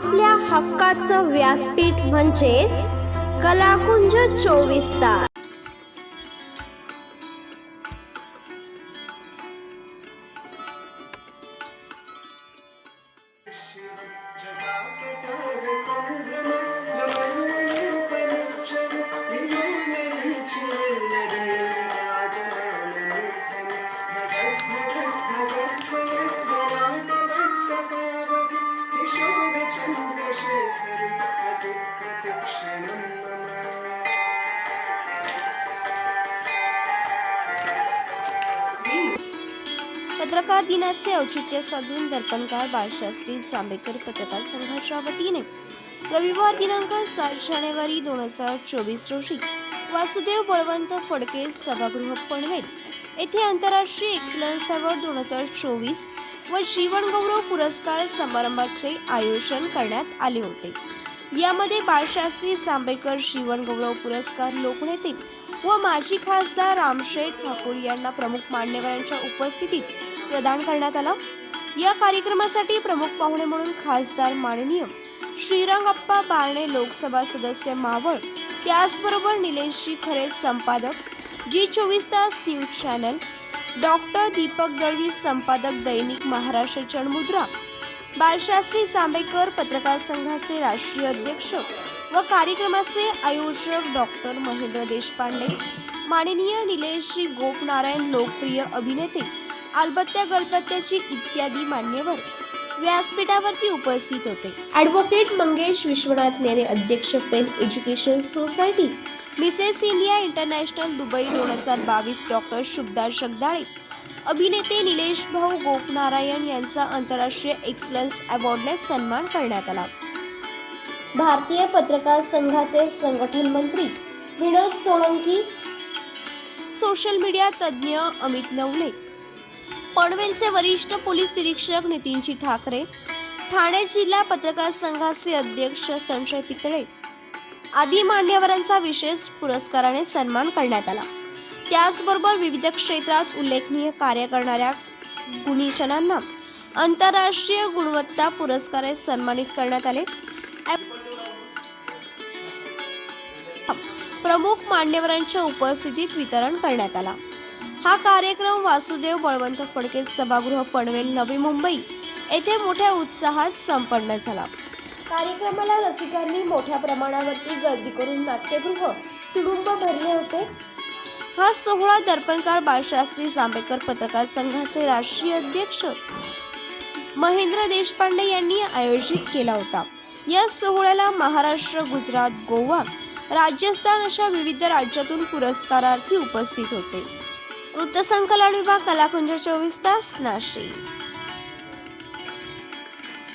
आपल्या हक्काचं व्यासपीठ म्हणजेच कलाकुंज चोवीस तास. पत्रकार दिनाचे औचित्य साधून दर्पणकार बाळशास्त्री जांभेकर पत्रकार संघाच्या वतीने. रविवार दिनांक सात जानेवारी दोन हजार चोवीस रोजी वासुदेव बळवंत फडके सभागृह पनवेल येथे आंतरराष्ट्रीय एक्सलन्स अवॉर्ड दोन हजार चोवीस व जीवनगौरव पुरस्कार समारंभाचे आयोजन करण्यात आले होते. यामध्ये बाळशास्त्री जांभेकर जीवनगौरव पुरस्कार लोकनेते व माजी खासदार रामशेठ ठाकूर यांना प्रमुख मान्यवरांच्या उपस्थितीत प्रदान करण्यात आला. या कार्यक्रमासाठी प्रमुख पाहुणे म्हणून खासदार माननीय श्रीरंगप्पा बारणे लोकसभा सदस्य मावळ त्याचबरोबर निलेशजी खरे संपादक जी चोवीस तास news channel doctor Deepak Dalvi संपादक दैनिक महाराष्ट्र चणमुद्रा बाळशास्त्री जांभेकर पत्रकार संघाचे राष्ट्रीय अध्यक्ष व कार्यक्रमाचे आयोजक डॉक्टर महेंद्र देशपांडे माननीय निलेशजी गोपनारायण लोकप्रिय अभिनेते अलबत्त्या गलबत्त्याची इत्यादी मान्यवर व्यासपीठावरती उपस्थित होते. ॲडव्होकेट मंगेश विश्वनाथ नेने अध्यक्ष pen education society Mrs India international Dubai दोन हजार बावीस डॉक्टर शुभदार शगदाळे अभिनेते निलेश भाऊ गोपनारायण यांचा आंतरराष्ट्रीय एक्सलन्स अवॉर्डने सन्मान करण्यात आला. भारतीय पत्रकार संघाचे संघटन मंत्री विनोद सोळंकी सोशल मीडिया तज्ज्ञ अमित नवले पनवेलचे वरिष्ठ पोलीस निरीक्षक नितीनजी ठाकरे ठाणे जिल्हा पत्रकार संघाचे अध्यक्ष संशय पितळे आदी मान्यवरांचा विशेष पुरस्काराने सन्मान करण्यात आला. त्याचबरोबर विविध क्षेत्रात उल्लेखनीय कार्य करणाऱ्या गुणीशनांना आंतरराष्ट्रीय गुणवत्ता पुरस्कारे सन्मानित करण्यात आले. प्रमुख मान्यवरांच्या उपस्थितीत वितरण करण्यात आला. हा कार्यक्रम वासुदेव बळवंत फडके सभागृह पनवेल नवी मुंबई येथे मोठ्या उत्साहात संपन्न झाला. कार्यक्रमाला रसिकांनी मोठ्या प्रमाणावरती गर्दी करून नाट्यगृह तुडुंब भरले होते. हा सोहळा दर्पणकार बाळशास्त्री जांभेकर पत्रकार संघाचे राष्ट्रीय अध्यक्ष महेंद्र देशपांडे यांनी आयोजित केला होता. या सोहळ्याला महाराष्ट्र गुजरात गोवा राजस्थान अशा विविध राज्यातून पुरस्कारार्थी उपस्थित होते. वृत्तसंकलन विभाग कलाकुंज चोवीस तास नाशिक.